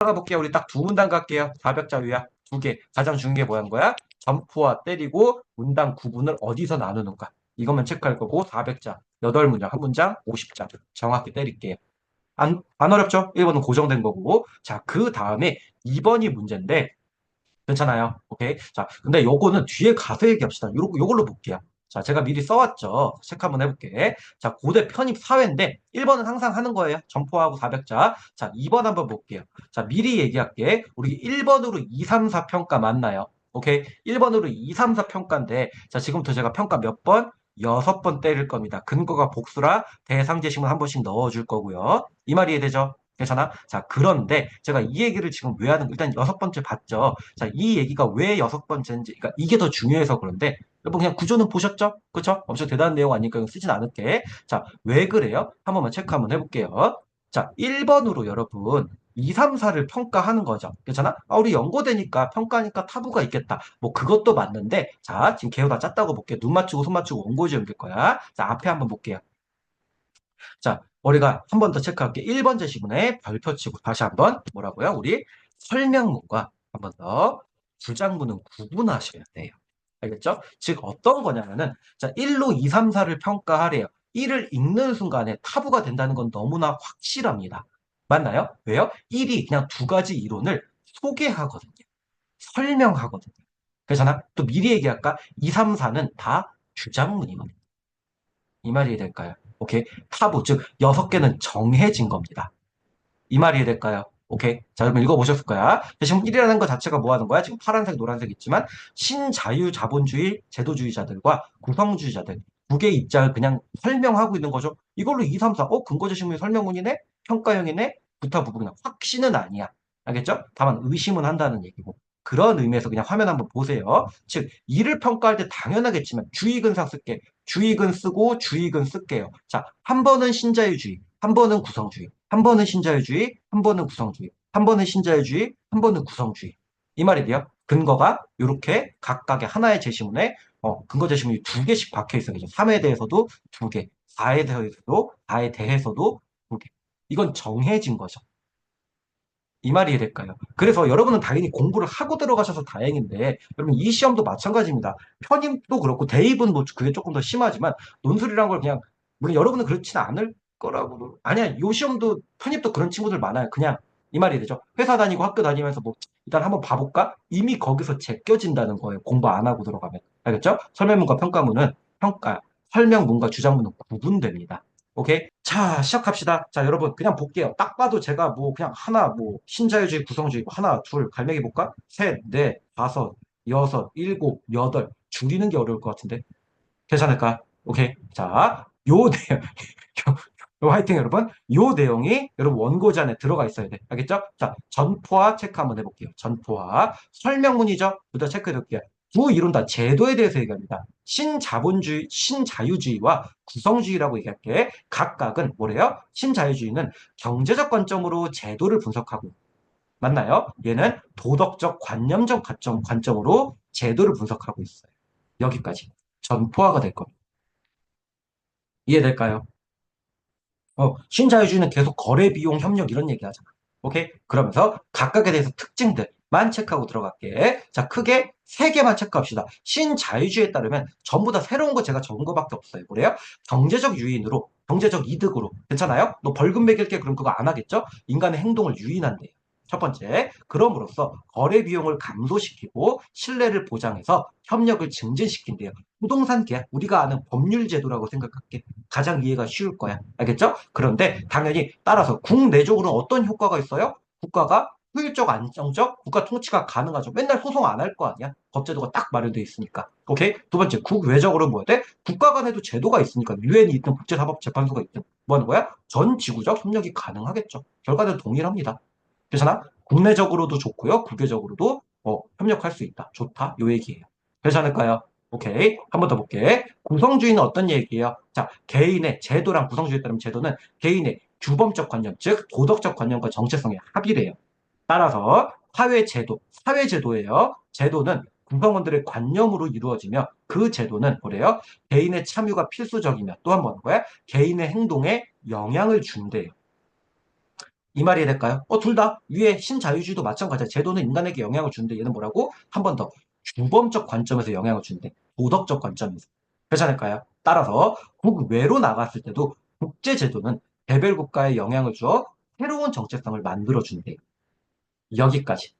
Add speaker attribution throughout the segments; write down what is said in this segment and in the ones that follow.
Speaker 1: 들어가 볼게요. 우리 딱 두 문단 갈게요. 400자유야. 두 개. 가장 중요한 게 뭐한 거야? 점포와 때리고 문단 구분을 어디서 나누는가. 이것만 체크할 거고 400자. 8문장, 한 문장 50자. 정확히 때릴게요. 안, 안 어렵죠? 1번은 고정된 거고. 자, 그 다음에 2번이 문제인데 괜찮아요. 오케이. 자, 근데 요거는 뒤에 가서 얘기합시다. 요, 요걸로 볼게요. 자, 제가 미리 써왔죠. 체크 한번 해볼게. 자, 고대 편입 사회인데 1번은 항상 하는 거예요. 점포하고 400자. 자, 2번 한번 볼게요. 자, 미리 얘기할게. 우리 1번으로 2, 3, 4 평가 맞나요? 오케이. 1번으로 2, 3, 4 평가인데 자, 지금부터 제가 평가 몇 번? 여섯 번 때릴 겁니다. 근거가 복수라 대상제심을 한 번씩 넣어줄 거고요. 이 말이 이해되죠? 괜찮아? 자, 그런데 제가 이 얘기를 지금 왜 하는, 일단 여섯 번째 봤죠? 자, 이 얘기가 왜 여섯 번째인지, 그러니까 이게 더 중요해서 그런데, 여러분 그냥 구조는 보셨죠? 그쵸? 엄청 대단한 내용 아니니까 쓰진 않을게. 자, 왜 그래요? 한 번만 체크 한번 해볼게요. 자, 1번으로 여러분, 2, 3, 4를 평가하는 거죠. 괜찮아? 아, 우리 연고되니까 평가니까 타부가 있겠다. 뭐 그것도 맞는데, 자, 지금 개요 다 짰다고 볼게요. 눈 맞추고 손 맞추고 원고지 옮길 거야. 자, 앞에 한번 볼게요. 자, 우리가 한 번 더 체크할게. 1번째 시문에 별표 치고 다시 한번 뭐라고요? 우리 설명문과 한 번 더 주장문은 구분하셔야 돼요. 알겠죠? 즉 어떤 거냐면은 자, 1로 2, 3, 4를 평가하래요. 1을 읽는 순간에 타부가 된다는 건 너무나 확실합니다. 맞나요? 왜요? 1이 그냥 두 가지 이론을 소개하거든요. 설명하거든요. 그렇잖아? 또 미리 얘기할까? 2, 3, 4는 다 주장문이거든요. 이 말이 될까요? 오케이. 타부, 즉, 여섯 개는 정해진 겁니다. 이 말이 이해될까요? 오케이. 자, 여러분 읽어보셨을 거야. 지금 1이라는 것 자체가 뭐 하는 거야? 지금 파란색, 노란색 있지만, 신자유 자본주의 제도주의자들과 구성주의자들, 두 개의 입장을 그냥 설명하고 있는 거죠. 이걸로 2, 3, 4, 어, 근거제시문이 설명문이네? 평가형이네? 부타 부분이나 확신은 아니야. 알겠죠? 다만 의심은 한다는 얘기고. 그런 의미에서 그냥 화면 한번 보세요. 즉, 이를 평가할 때 당연하겠지만 주의근상 쓸게. 주의근 쓰고 주의근 쓸게요. 자, 한 번은 신자유주의, 한 번은 구성주의, 한 번은 신자유주의, 한 번은 구성주의, 한 번은 신자유주의, 한 번은 구성주의. 이 말이 돼요. 근거가 이렇게 각각의 하나의 제시문에 어, 근거 제시문이 두 개씩 박혀 있어요. 3에 대해서도 두 개, 4에 대해서도, 4에 대해서도 두 개. 이건 정해진 거죠. 이 말이 이해될까요? 그래서 여러분은 당연히 공부를 하고 들어가셔서 다행인데, 여러분 이 시험도 마찬가지입니다. 편입도 그렇고, 대입은 뭐 그게 조금 더 심하지만, 논술이란 걸 그냥, 물론 여러분은 그렇지는 않을 거라고. 아니야, 요 시험도, 편입도 그런 친구들 많아요. 그냥, 이 말이 되죠. 회사 다니고 학교 다니면서 뭐, 일단 한번 봐볼까? 이미 거기서 제껴진다는 거예요. 공부 안 하고 들어가면. 알겠죠? 설명문과 평가문은, 평가, 설명문과 주장문은 구분됩니다. 오케이? 자, 시작합시다. 자, 여러분, 그냥 볼게요. 딱 봐도 제가 뭐, 그냥 하나, 뭐, 신자유주의, 구성주의, 하나, 둘, 갈매기 볼까? 셋, 넷, 다섯, 여섯, 일곱, 여덟. 줄이는 게 어려울 것 같은데. 괜찮을까? 오케이. 자, 요 내용, 요 화이팅 여러분. 요 내용이 여러분 원고지 안에 들어가 있어야 돼. 알겠죠? 자, 전포화 체크 한번 해볼게요. 전포화. 설명문이죠? 부터 체크해 볼게요. 두 이론 다 제도에 대해서 얘기합니다. 신자본주의, 신자유주의와 구성주의라고 얘기할게. 각각은 뭐래요? 신자유주의는 경제적 관점으로 제도를 분석하고 맞나요? 얘는 도덕적 관념적 관점, 관점으로 제도를 분석하고 있어요. 여기까지 전포화가 될 겁니다. 이해될까요? 어, 신자유주의는 계속 거래 비용 협력 이런 얘기 하잖아. 오케이? 그러면서 각각에 대해서 특징들만 체크하고 들어갈게. 자, 크게 세 개만 체크합시다. 신자유주의에 따르면 전부 다 새로운 거 제가 적은 거밖에 없어요. 뭐래요? 경제적 유인으로, 경제적 이득으로. 괜찮아요? 너 벌금 매길 게 그럼 그거 안 하겠죠? 인간의 행동을 유인한대요. 첫 번째, 그럼으로써 거래 비용을 감소시키고 신뢰를 보장해서 협력을 증진시킨대요. 부동산 계약, 우리가 아는 법률 제도라고 생각할게. 가장 이해가 쉬울 거야. 알겠죠? 그런데 당연히 따라서 국내적으로는 어떤 효과가 있어요? 국가가 효율적, 안정적, 국가 통치가 가능하죠. 맨날 소송 안 할 거 아니야? 법제도가 딱 마련되어 있으니까. 오케이? 두 번째, 국외적으로 뭐야 돼? 국가 간에도 제도가 있으니까, 유엔이 있든 국제사법재판소가 있든, 뭐 하는 거야? 전 지구적 협력이 가능하겠죠. 결과는 동일합니다. 괜찮아? 국내적으로도 좋고요. 국외적으로도 어, 협력할 수 있다. 좋다. 요 얘기예요. 괜찮을까요? 오케이. 한 번 더 볼게. 구성주의는 어떤 얘기예요? 자, 개인의 제도랑 구성주의에 따르면 제도는 개인의 규범적 관념, 즉 도덕적 관념과 정체성의 합의래요. 따라서 사회 제도, 사회 제도예요. 제도는 구성원들의 관념으로 이루어지며 그 제도는 뭐래요? 개인의 참여가 필수적이며 또 한 번 뭐야? 개인의 행동에 영향을 준대요. 이 말이 될까요? 어, 둘 다 위에 신자유주의도 마찬가지야. 제도는 인간에게 영향을 주는데 얘는 뭐라고? 한 번 더 주범적 관점에서 영향을 주는데 도덕적 관점에서. 괜찮을까요? 따라서 국외로 나갔을 때도 국제 제도는 개별 국가에 영향을 주어 새로운 정체성을 만들어 준대요. 여기까지.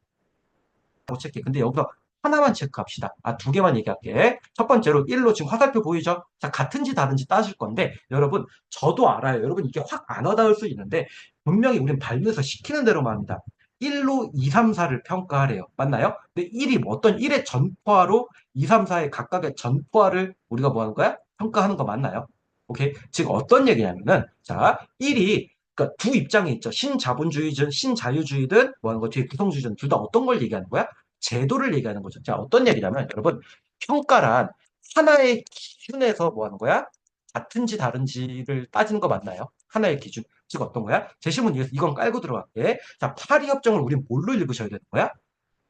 Speaker 1: 못 체크해. 근데 여기서 하나만 체크합시다. 아, 두 개만 얘기할게. 첫 번째로 1로 지금 화살표 보이죠? 자, 같은지 다른지 따질 건데, 여러분, 저도 알아요. 여러분, 이게 확 안 와닿을 수 있는데, 분명히 우린 발표에서 시키는 대로만 합니다. 1로 2, 3, 4를 평가하래요. 맞나요? 근데 1이 어떤 1의 전포화로 2, 3, 4의 각각의 전포화를 우리가 뭐 하는 거야? 평가하는 거 맞나요? 오케이. 즉, 어떤 얘기냐면은, 자, 1이 그러니까 두 입장이 있죠. 신자본주의든 신자유주의든 뭐 하는 거 뒤에 구성주의든 둘 다 어떤 걸 얘기하는 거야? 제도를 얘기하는 거죠. 자, 어떤 얘기냐면 여러분 평가란 하나의 기준에서 뭐 하는 거야? 같은지 다른지를 따지는 거 맞나요? 하나의 기준. 즉 어떤 거야? 제시문 위에서 이건 깔고 들어갈게. 자, 파리 협정을 우린 뭘로 읽으셔야 되는 거야?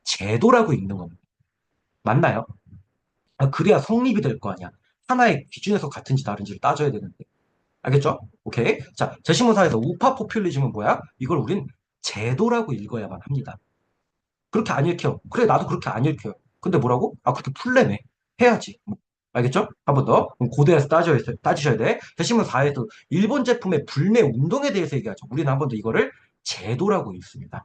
Speaker 1: 제도라고 읽는 겁니다. 맞나요? 아, 그래야 성립이 될 거 아니야. 하나의 기준에서 같은지 다른지를 따져야 되는데. 알겠죠? 오케이. 자, 제시문사에서 우파 포퓰리즘은 뭐야? 이걸 우린 제도라고 읽어야만 합니다. 그렇게 안 읽혀. 그래, 나도 그렇게 안 읽혀요. 근데 뭐라고? 아, 그렇게 풀래매. 해야지. 뭐, 알겠죠? 한 번 더. 고대에서 따져, 따지셔야 돼. 대신문 4에서 일본 제품의 불매 운동에 대해서 얘기하죠. 우리는 한 번 더 이거를 제도라고 읽습니다.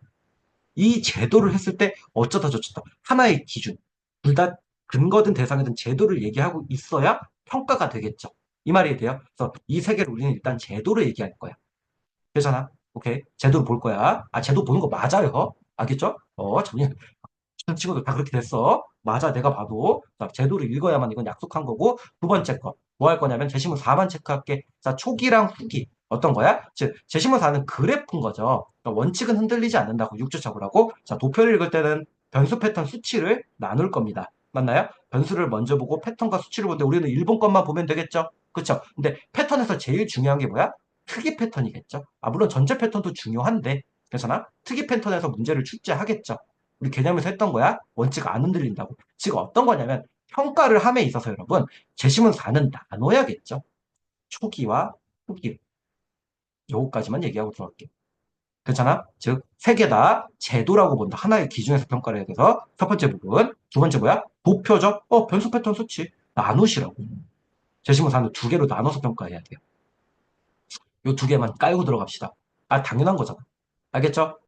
Speaker 1: 이 제도를 했을 때 어쩌다 저쩌다 하나의 기준. 둘 다 근거든 대상이든 제도를 얘기하고 있어야 평가가 되겠죠. 이 말이 돼요. 그래서 이 세 개를 우리는 일단 제도를 얘기할 거야. 되잖아? 오케이. 제도를 볼 거야. 아, 제도 보는 거 맞아요. 알겠죠? 어, 전혀 친구들 다 그렇게 됐어. 맞아, 내가 봐도. 자, 제도를 읽어야만 이건 약속한 거고, 두 번째 거. 뭐 할 거냐면, 제시문 4만 체크할게. 자, 초기랑 후기. 어떤 거야? 즉, 제시문 4는 그래프인 거죠. 그러니까 원칙은 흔들리지 않는다고 6주 잡으라고. 자, 도표를 읽을 때는 변수 패턴 수치를 나눌 겁니다. 맞나요? 변수를 먼저 보고 패턴과 수치를 보는데 우리는 일본 것만 보면 되겠죠? 그쵸? 근데 패턴에서 제일 중요한 게 뭐야? 특이 패턴이겠죠? 아, 물론 전체 패턴도 중요한데, 괜찮아? 특이 패턴에서 문제를 출제하겠죠? 우리 개념에서 했던 거야. 원칙 안 흔들린다고. 지금 어떤 거냐면 평가를 함에 있어서 여러분 제시문 4는 나눠야겠죠. 초기와 후기. 요거까지만 얘기하고 들어갈게요. 괜찮아? 즉, 세 개 다 제도라고 본다. 하나의 기준에서 평가를 해야 돼서 첫 번째 부분. 두 번째 뭐야? 도표죠? 어, 변수 패턴 수치. 나누시라고. 제시문 4는 두 개로 나눠서 평가해야 돼요. 요 두 개만 깔고 들어갑시다. 아, 당연한 거잖아. 알겠죠?